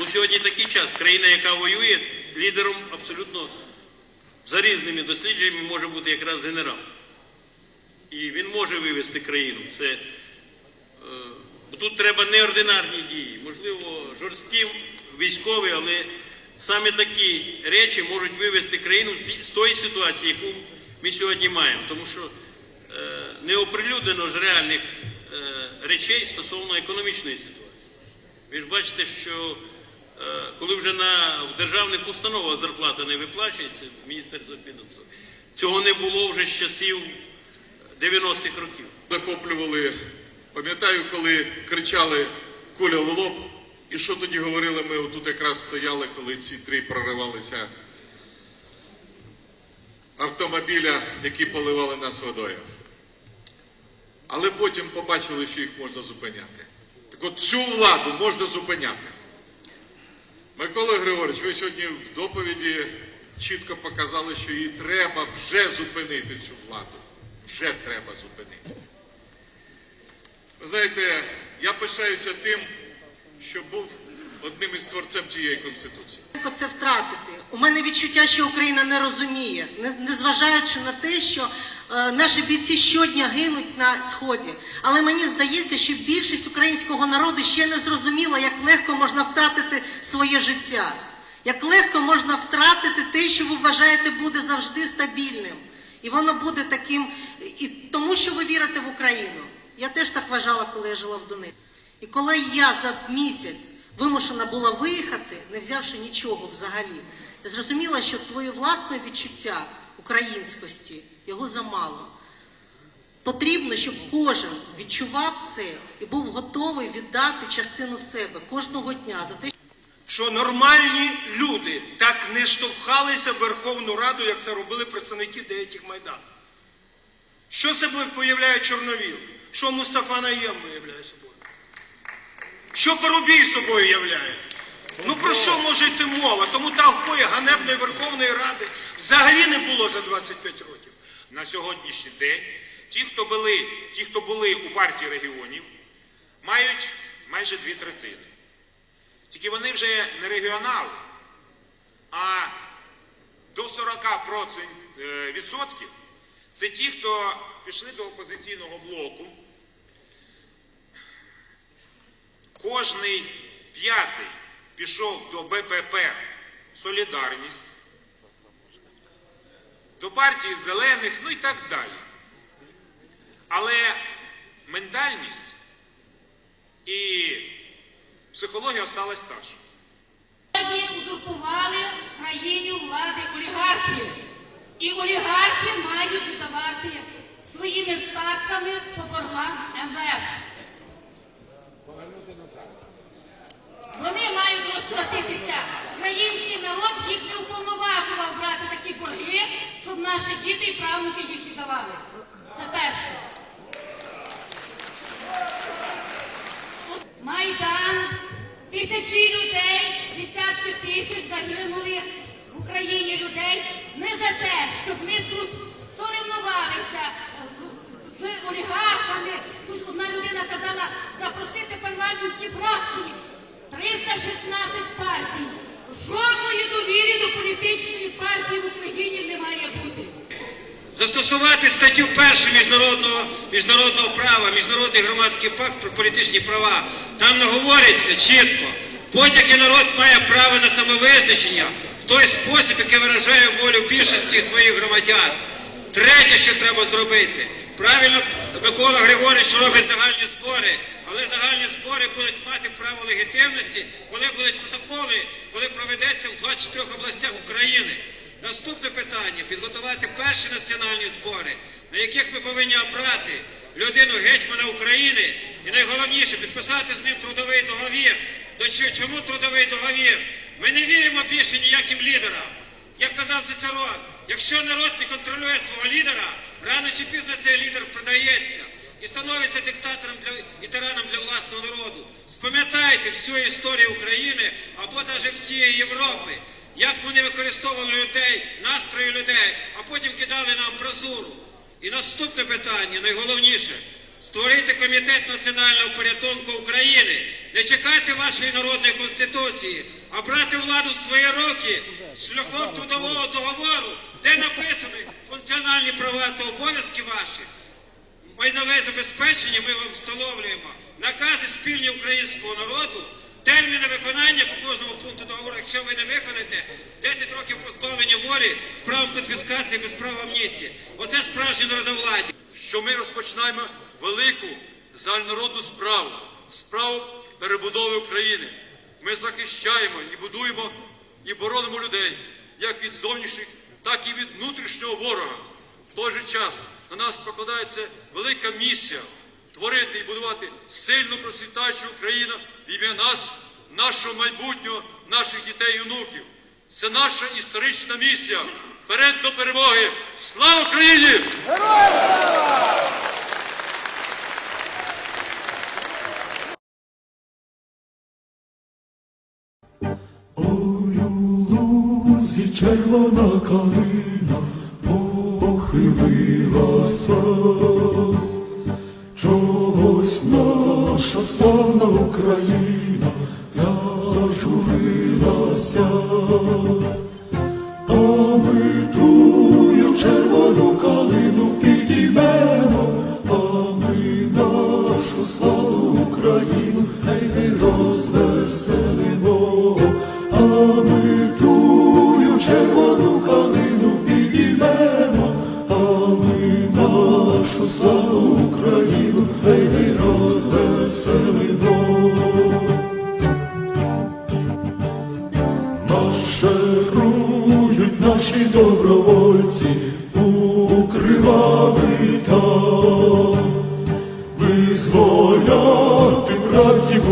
Ну, сьогодні такий час. Країна, яка воює, лідером абсолютно за різними дослідженнями може бути якраз генерал. І він може вивести країну. Це, е, тут треба неординарні дії, можливо, жорсткі, військові, але саме такі речі можуть вивести країну з тої ситуації, яку ми сьогодні маємо. Тому що е, не оприлюднено ж реальних е, речей стосовно економічної ситуації. Ви ж бачите, що коли вже на державних установах зарплата не виплачується, Міністерство фінансів, цього не було вже з часів 90-х років. захоплювали. Пам'ятаю, коли кричали куля в лоб, і що тоді говорили, ми отут якраз стояли, коли ці три проривалися автомобіля, які поливали нас водою. Але потім побачили, що їх можна зупиняти. Так от цю владу можна зупиняти. Микола Григорович, ви сьогодні в доповіді чітко показали, що її треба вже зупинити цю владу. Вже треба зупинити. Ви знаєте, я пишаюся тим, що був одним із творцем цієї конституції. Легко це втратити. У мене відчуття, що Україна не розуміє, незважаючи на те, що наші бійці щодня гинуть на сході. Але мені здається, що більшість українського народу ще не зрозуміла, як легко можна втратити своє життя, як легко можна втратити те, що ви вважаєте буде завжди стабільним. І воно буде таким, і тому, що ви вірите в Україну. Я теж так вважала, коли я жила в Донецьку. І коли я за місяць вимушена була виїхати, не взявши нічого взагалі, я зрозуміла, що твоє власне відчуття українськості його замало. Потрібно, щоб кожен відчував це і був готовий віддати частину себе кожного дня за те, що нормальні люди так не штовхалися в Верховну Раду, як це робили представники деяких майданів. Що себе появляє Чорновіл? Що Мустафа Наєм виявляє собою? Що Парубій собою являє? Ну про що може йти мова? Тому такої ганебної Верховної Ради взагалі не було за 25 років. на сьогоднішній день ті, хто були, ті, хто були у партії регіонів, мають майже дві третини. Тільки вони вже не регіонали, а до 40% е, відсотків це ті, хто пішли до опозиційного блоку. Кожний п'ятий пішов до БПП Солідарність до партії зелених, ну і так далі. Але ментальність і психологія осталась та ж. Сьогодні узурпували в країні влади олігархи. І олігархи мають віддавати своїми статками по боргам МВФ. Вони мають розплатитися. Український народ їх не наші діти і правнуки їх віддавали. Це перше. Майдан, тисячі людей, десятки тисяч загинули в Україні людей не за те, щоб ми тут соревнувалися е, з олігархами. Тут одна людина казала запросити парламентські фракції. 316 партій. Жодної довіри до політичної партії в Україні не має бути. Застосувати статтю першу міжнародного, міжнародного права, міжнародний громадський пакт про політичні права. Там не говориться чітко. Будь-який народ має право на самовизначення в той спосіб, який виражає волю більшості своїх громадян. Третє, що треба зробити. Правильно Микола Григорович робить загальні збори, але загальні збори будуть мати право легітимності, коли будуть протоколи, коли проведеться в 24 областях України. Наступне питання підготувати перші національні збори, на яких ми повинні обрати людину гетьмана України і найголовніше підписати з ним трудовий договір. До чому трудовий договір? Ми не віримо більше ніяким лідерам. Як казав Цицерон, якщо народ не контролює свого лідера, рано чи пізно цей лідер продається і становиться диктатором для і тираном для власного народу. Спам'ятайте всю історію України або навіть всієї Європи, як вони використовували людей, настрої людей, а потім кидали нам бразуру. І наступне питання, найголовніше, Створити комітет національного порятунку України. Не чекайте вашої народної конституції, а брати владу в свої руки шляхом трудового договору, де написані функціональні права та обов'язки ваші. Майнове забезпечення ми вам встановлюємо. Накази спільні українського народу, терміни виконання по кожному пункту договору, якщо ви не виконаєте, 10 років позбавлення волі з правом конфіскації без права амністії. Оце справжнє народовладдя. що ми розпочинаємо велику загальнонародну справу, справу перебудови України. Ми захищаємо і будуємо і боронимо людей як від зовнішніх, так і від внутрішнього ворога. В той же час на нас покладається велика місія творити і будувати сильну процвітаючу Україну в ім'я нас, нашого майбутнього, наших дітей і онуків. Це наша історична місія. Вперед до перемоги! Слава Україні! Лузі червона калина похилилася, чогось наша славна Україна зажурилася,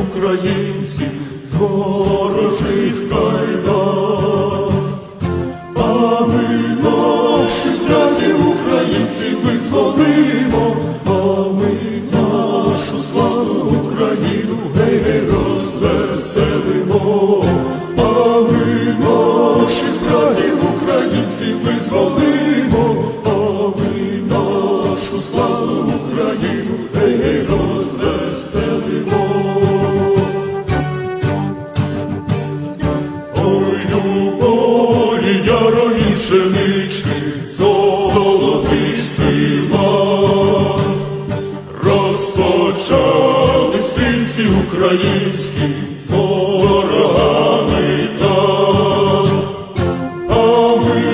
українців з ворожих кайдан. А ми наших братів українців визволимо, а ми нашу славу Україну гей, розвеселимо, Ой, любові ярої пшенички, золотистий лад. Розпочали стрільці українські з ворогами та, А ми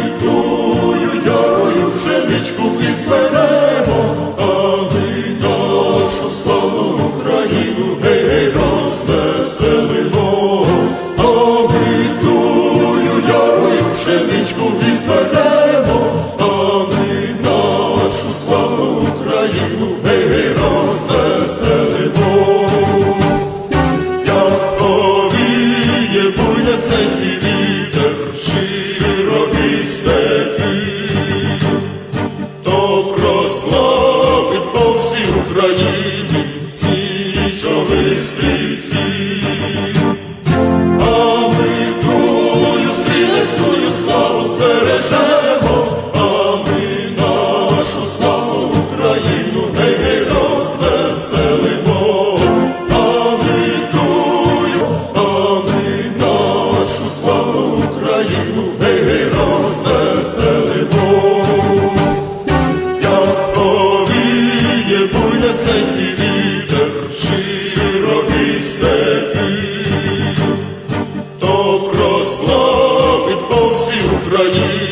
প্রয়োজন Ukraine.